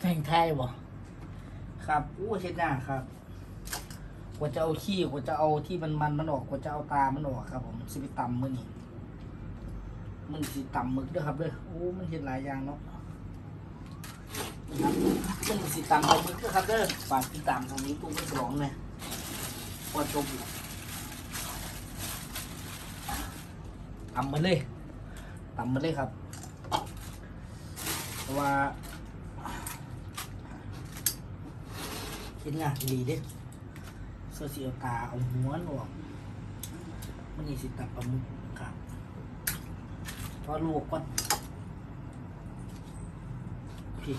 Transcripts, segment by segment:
แทงไทยบ่ครับอู้เช็ดหน้าครับกว่าจะเอาขี้กว่าจะเอาที่มันมันมันออกกว่าจะเอาตามันออกครับ ผมสิไปตำมื้อนี้มันสิตำหมึกเด้วยครับเด้อโอ้มันเห็นหลายอย่างเนาะนะครับมันสิตำปลาหมึกเด้วยครับเด้อฝากติดตามทางนี้ตู้ไม่ร้องเลยพอจบอยู่ตำมาเลยตำมาเลยครับเพราะว่า เห็นงานดีเด้เสื้อสีตาเอาหัวออกมันนี่สิตำปลาหมึกครับพอลวกก่อนพี่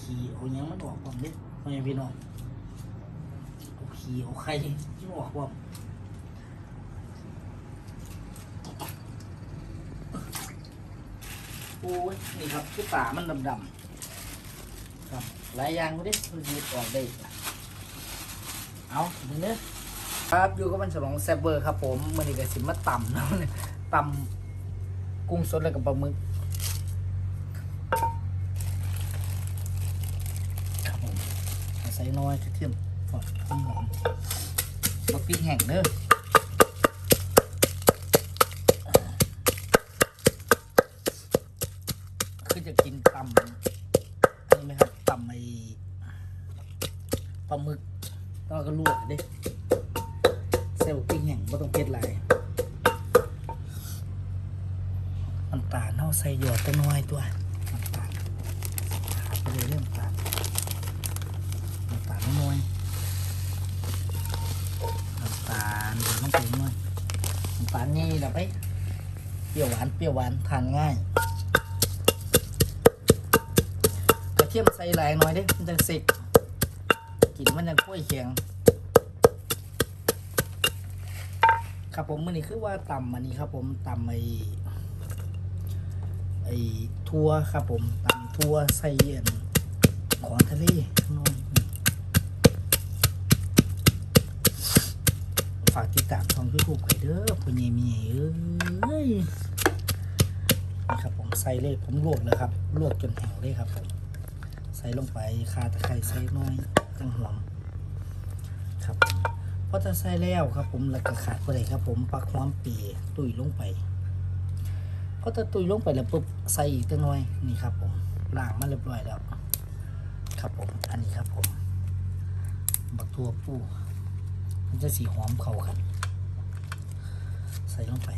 ขี่เอาหยังมันออกก่อนดิไม่ใช่พี่น้องเอาขี่เอาไข่ที่ออกก่อนโอ้ยนี่ครับคือตามันดำๆครับหลายอย่างเลยมันหยิบออกได้ เอาเนื้อครับอยู่กับมันฉลองแซบเบอร์ครับผมมันอีกสิมาต่ำนะต่ำกุ้งสดแล้วกับปลาหมึกครับผมใส่น้อยกระเทียมฝอดหอมหอมบะพริกแห้งเด้อจะกินตำอันนี้ไหมครับตำไอ้ปลาหมึกแล้ว ก็ลวกเด้เซลพริกแห้งไม่ต้องเผ็ดหลายน้ำตาลเน่าใส่หยอดตัวน้อยตัวน้ำตาลขาดไปเลยเรื่องตาลน้ำตาลน้อยน้ำตาลเดี๋ยวมันถึงน้อยน้ำตาลนี่แหละไปเปรี้ยวหวานเปรี้ยวหวานทานง่ายกระเทียมใส่หลายหน่อยเด้มันจังสิกกินมันจังกล้วยเคียง ครับผมมื่อนี้คือว่าตำอันนี้ครับผมตำไอไอ้ทัวครับผมตำทัวใส่เย็นของทะเลน้อยฝากติดตามช่องยูทูบไข่เด้อพ่อใหญ่เมีเอ้ยนี่ครับผมใส่เลยผมลวกเลยครับลวกจนแห้งเลยครับผมใส่ลงไปคาตะไคร้ใส่น้อยจังหอมครับผม อจะใส่แล้วครับผมแล้วก็ขาดไปเลยครับ ผมปักหอมปีตุยลงไปก็จะตุยลงไปแล้วปุ๊บใส่อีกตัวน้อยนี่ครับ ผมล้างมาเรียบร้อยแล้ว ครับผมอันนี้ครับ ผมบักทั่วปูมันจะสีหอมเข้ากันใส่ลงไป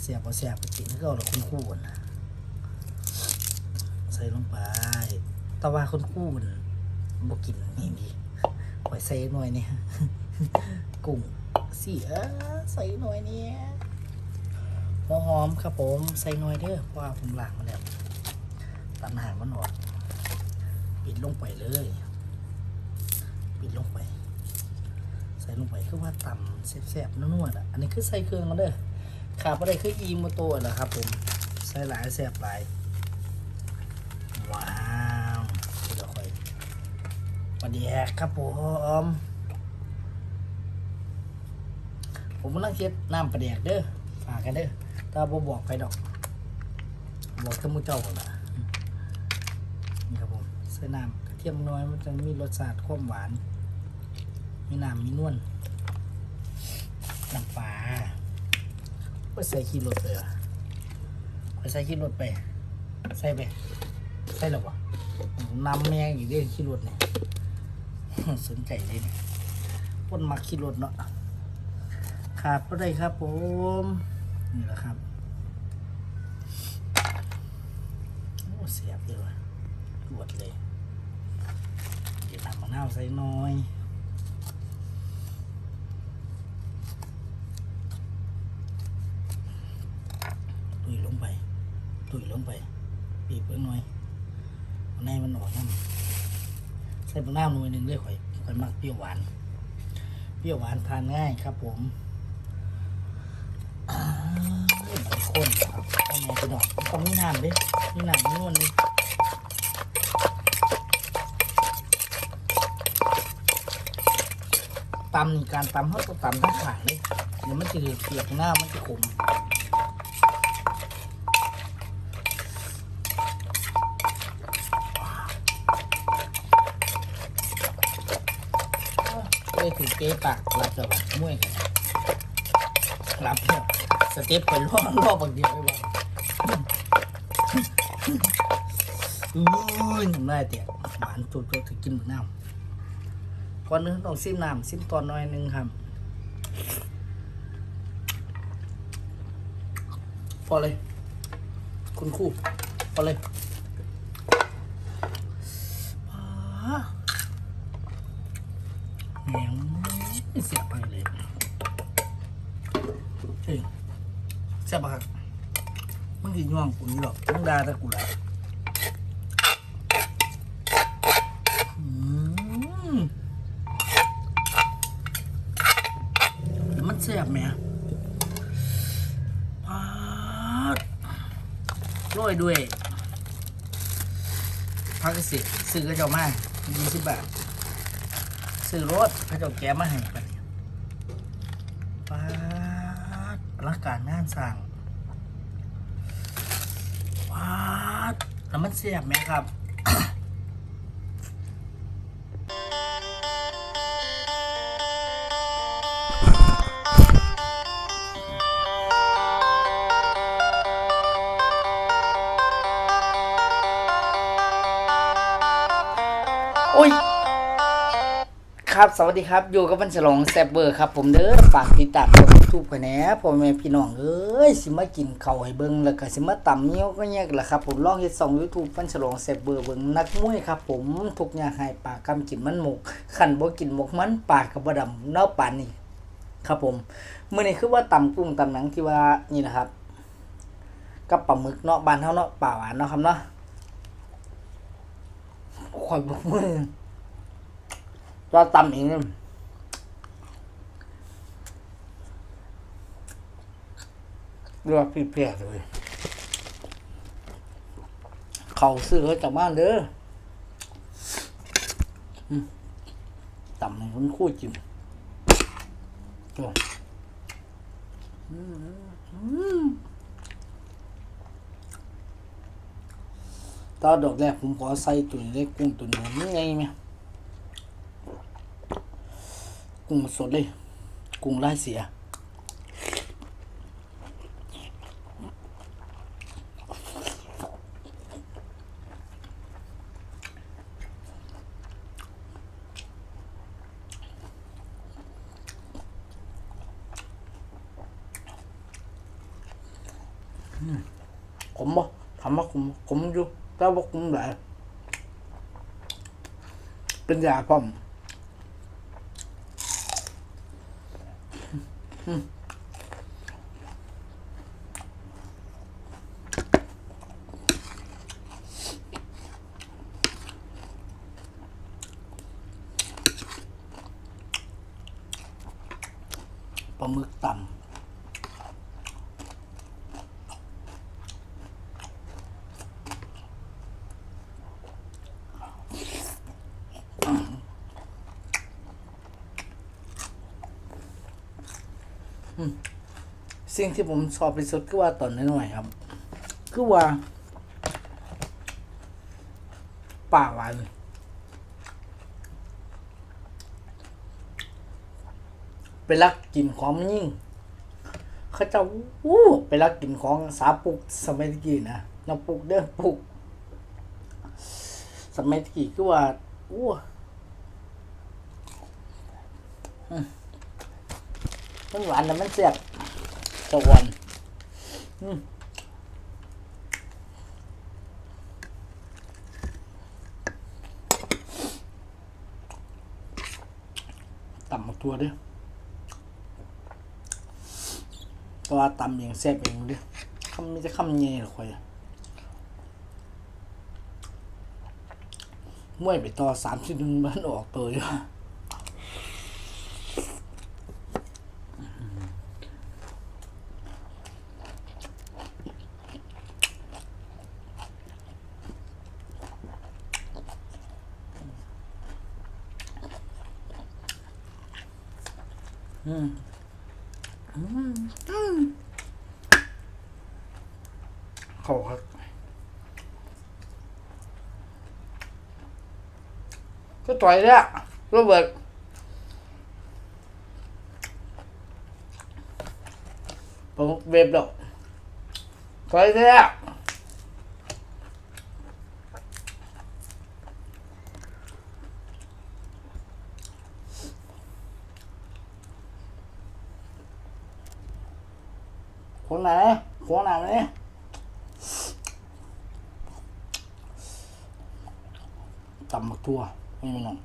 เสียบเอาเสียบไปกินก็เอาละคุณคู่กันะใส่ลงไปแตะว่าคนคู่มันบ่กินนี่ดี ไว้ใส่หน่อยเนี่ยกุ้งเสียใส่หน่อยเนี่ยหัวหอมครับผมใส่หน่อยเด้อเพราะว่าผมล้างมาแล้วตัดหางมันออกปิดลงไปเลย ปิดลงไป ใส่ลงไปคือว่าต่ำแซ่บๆนวๆอะอันนี้คือใส่เครื่องมาเด้อขาดอะไรคืออีโมโต้แหละครับผมใส่หลายแซ่บหลายว้าวเดี๋ยวค่อย ปลาแดกครับผมผมกำลังเช็ดน้ำปลาแดกเด้อฝากกันเด้อถ้าบ่บอกไปดอก บอกท่านผู้เจ้าก่อนละนี่ครับผมใส่น้ำกระเทียมน้อยมันจะมีรสชาติความหวาน มีน้ำมีนวลน้ำปลาไปใส่ขี้รถไปวะไปใส่ขี้รถไป ใส่ไป ใส่หรอวะน้ำแมงอยู่ด้วยขี้รถเนี่ย สนใจเลยเนี่ยพ่นมักขี้รถเนาะขาดไปได้ครับผม นี่แหละครับ โอ้เสียบเลยว่ะปวดเลย เดี๋ยวทำมะนาวใส่น้อยตุยลงไป ตุยลงไปปีบเพิ่งหน่อยในมันออกนั่น ใส่มะนาวหน่วยหนึ่งเลยข่อยข่อยมักเปรี้ยวหวาน เปรี้ยวหวานทานง่ายครับ ผมอ่าใบข้นครับเอาไงไปดอกต้องมีน้ำดิมีน้ำมีนวลดิตำนี่การตำเขาต้องตำทั้งขางเลยเดี๋ยวมันจะเปียกหน้ามันจะขม ถูกเจ๊ปากรับจะแบมวยกันรับเนี่ยสเต็ปไปรอบรอบบางเดียวไม่บอกอุ้ยทำได้เตี่ยหวานจุดๆถึงกินน้ำก่อนนึงต้องซิมน้ำซิมตอนน้อยนึงครับพอเลย คุณครูพอเลยป๊าแหม เสียบไปเลยเฮ้ยเสียบปะครับมึงกินย่องกูนี่หรอกมึงด่าแต่กูละมันเสียบไหมป๊าดโรยด้วยพักเกษตรซื้อกระเจ้ามายี่สิบบาทซื้อรถกระเจ้าแก้มาให้ไปป้าด รักการงานสร้างว้าดแล้วมันเสียบไหมครับ ครับ สวัสดีครับ อยู่กับวันฉลองแซบเบอร์ครับผมเด้อฝากติดตามกดยูทูบไปแหน่พ่อแม่พี่น้องเอ้ยสิมากินข้าวให้เบิ่งแล้วก็สิมาตำเงี้ยวก็แยกละครับผมลองเฮ็ดสองยูทูบวันฉลองแซบเบอร์เบิ่งนักมวยครับผมทุกอย่างให้ปากกำกินมันหมกขันบ่กินหมกมันปากกับบ่ดำเนาะปานนี้ครับผมมื้อนี้คือว่าตำกุ้งตำหนังที่ว่านี่นะครับกับปลาหมึกเนาะบ้านเฮาเนาะป่าหวานเนาะครับเนาะข่อยบ่มือ เราตำเองเนี่ยเรือพี่เพียเลย เขาซื้อเขาจากบ้านเด้ออืมตำให้คุณคู่จิ้มตัวอืมอืมตอนดอกแรกผมขอใส่ตุ่นเล็กกุ้งตุ่นหมูนี่ไงไหม กุ้งสดเลย กุ้งไล่เสียขมบ่ถามว่าขมขมอยู่แต่ว่าขมหลายเป็นยาพร้อม ปลาหมึกต่ำ สิ่งที่ผมชอบที่สุดคือว่าตอนน้อยๆครับ คือว่าป่าหวานไปรักกินของมันยิ่ง เขาจะวู้ไปรักกินของสาปุกสมัยตะกี้นะน้ำปุกเด้อปุก สมัยตะกี้คือว่าอู้มันหวานแต่มันเสียบ ตะวันอืมต่ำมาตัวเด้อตัวต่ำเองแซ่บเองเด้อคำไมแต่จะคำเงี้ยหรอคอยมวยไปต่อสามสิบหนึ่งมันออกตัวอยู่ เขาครับก็ต่อยเนี่ยรเบิร์ผมเว็บแล้ต่อยเนี่ยคนไหนคนไหนเนี่ย ตำมักทั่วไม่มีน้อง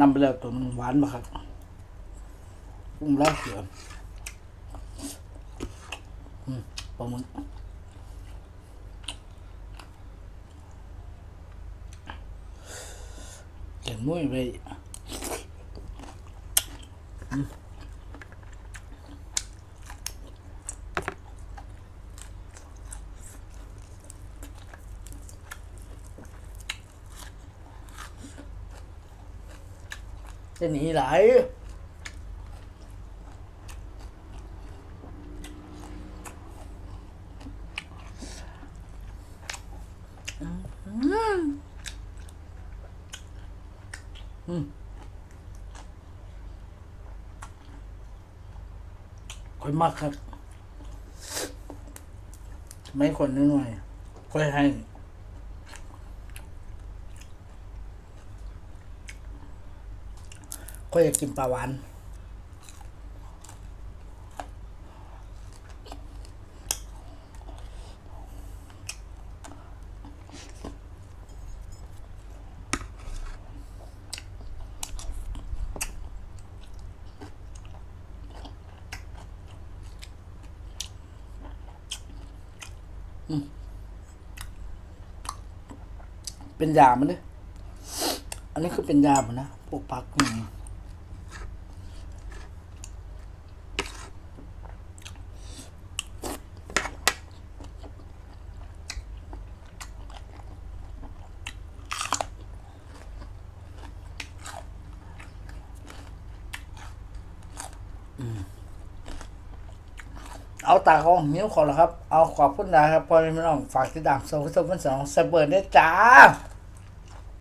นำไปแล้วตัวหนึงหวานมาครับปรุงแล้วเสือปลาหมึกเก่งมุ้ยไป อืมจะหนีไหลายอืม ค่อยมากครับ ไม่คนนิดหน่อยค่อยให้ค่อยอยากกินปลาหวาน เป็นยามันเลยอันนี้คือเป็นยามันนะพวกพักนี่เอาตาของหิวขอแล้วครับ เอาขอบคุณนะครับพอม่พี่น้องฝากติดตามโซเชียลมันสองสเบิร์ดได้วยจ้า